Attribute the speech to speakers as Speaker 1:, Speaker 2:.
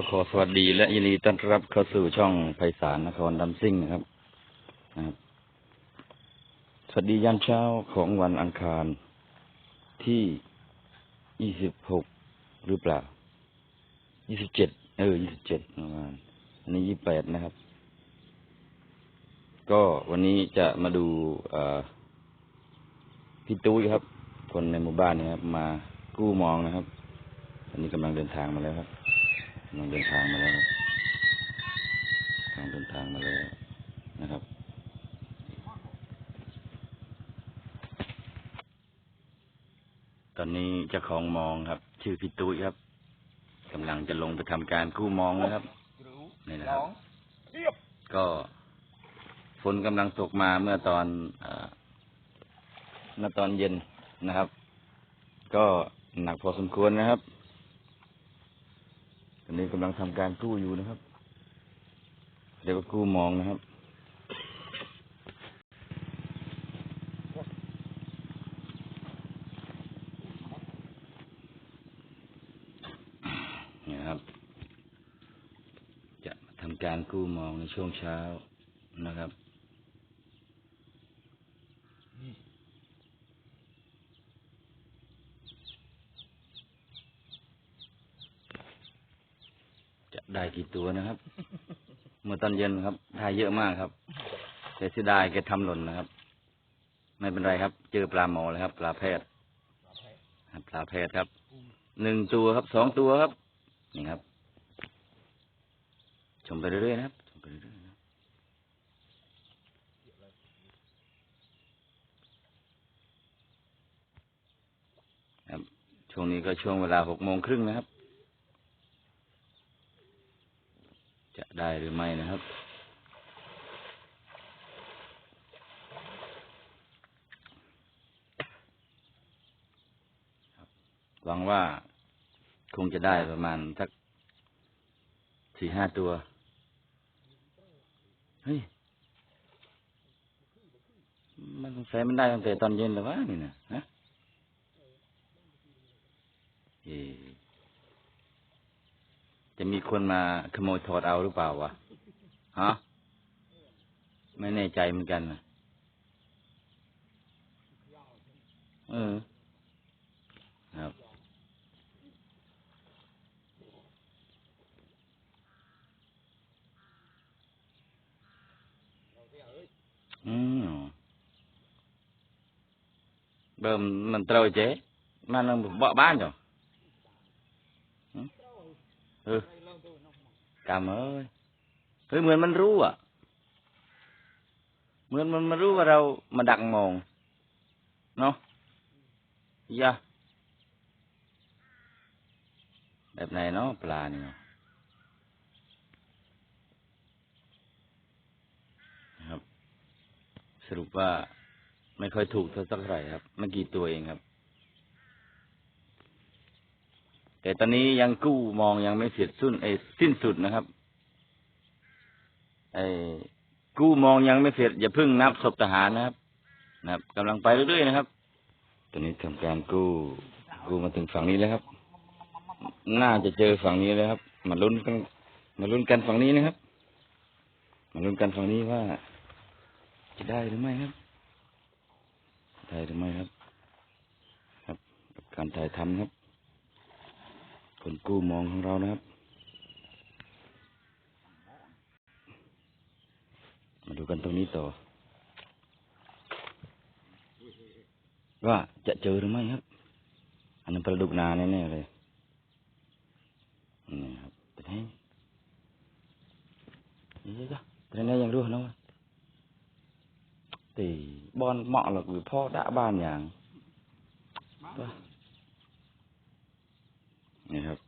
Speaker 1: ก็ขอสวัสดีและยินดีต้อนรับเข้าสู่ช่องไพศาลนครดำซิ่งนะครับ สวัสดียามเช้าของวันอังคารที่26หรือเปล่า27เออ27ประมาณอันนี้28นะครับ ก็วันนี้จะมาดูพี่ตุ้ยครับ คนในหมู่บ้านเนะครับ มากู้มองนะครับ อันนี้กำลังเดินทางมาแล้วครับ กำลังเดินทางมาแล้วครับกำลังเดินทางมาแล้วนะครับตอนนี้เจ้าของมองครับ ชื่อพี่ตุ้ยครับกำลังจะลงไปทำการกู้มองนะครับนี่นะครับ ก็ฝนกำลังตกมาเมื่อตอนเอ่อเมื่อตอนเย็นนะครับ ก็หนักพอสมควรนะครับ อนนี้กำลังทำการกู้อยู่นะครับ เดี๋ยวก็กู้มองนะครับนี่นะครับ จะทำการกู้มองในช่วงเช้านะครับ จะได้กี่ตัวนะครับ เมื่อตอนเย็นครับได้เยอะมากครับแต่เสียดายแกทำหล่นนะครับ ไม่เป็นไรครับ เจอปลาหมอแล้วครับ ปลาแพทย์ครับปลาแพทย์ครับหนึ่งตัวครับสองตัวครับนี่ครับ ชมไปเรื่อยๆนะครับชมไปเรื่อยๆครับช่วงนี้ก็ช่วงเวลาหกโมงครึ่งนะครับ จะได้หรือไม่นะครับ หวังว่าคงจะได้ประมาณสักสี่ห้าตัว เฮ้ย มันสงสัยมันได้ตั้งแต่ตอนเย็นแล้ววะนี่นะฮะเอ จะมีคนมาขโมยถอดเอาหรือเปล่าวะ ฮะ ไม่แน่ใจเหมือนกันนะเออ ครับ อืมเบิ่มมันត្រូវចេมันនឹងបកបានចុះ เออกรรมเอ้ยเฮ้ยเหมือนมันรู้อะ เหมือนมันมันรู้ว่าเรามาดักมอง เนาะยะแบบไหนเนาะปลานี่เนาะครับ สรุปว่าไม่ค่อยถูกเท่าสักไหร่ครับ ไม่กี่ตัวเองครับ แต่ตอนนี้ยังกู้มองยังไม่เสร็จสุดไอ้สิ้นสุดนะครับไอ้กู้มองยังไม่เสร็จอย่าเพิ่งนับศพทหารนะครับ นะครับกำลังไปเรื่อยๆนะครับ ตอนนี้ทำการกู้กู้มาถึงฝั่งนี้แล้วครับ น่าจะเจอฝั่งนี้แล้วครับ มาลุ้นกันมาลุ้นกันฝั่งนี้นะครับ มาลุ้นกันฝั่งนี้ว่า จะได้หรือไม่ครับ ได้หรือไม่ครับ ครับกับการถ่ายทำครับ คนกู้มองของเรานะครับ มาดูกันตรงนี้ต่อ ว่าจะเจอหรือไม่ครับ อันนั้นปลาดุกนาแน่ๆเลยนี่ครับเป็นไงนี่จ้ะเป็นไงยังรู้เนาะตีบอลเหมาะหรอกหรือพ่อด่าบ้านอย่างตัว You have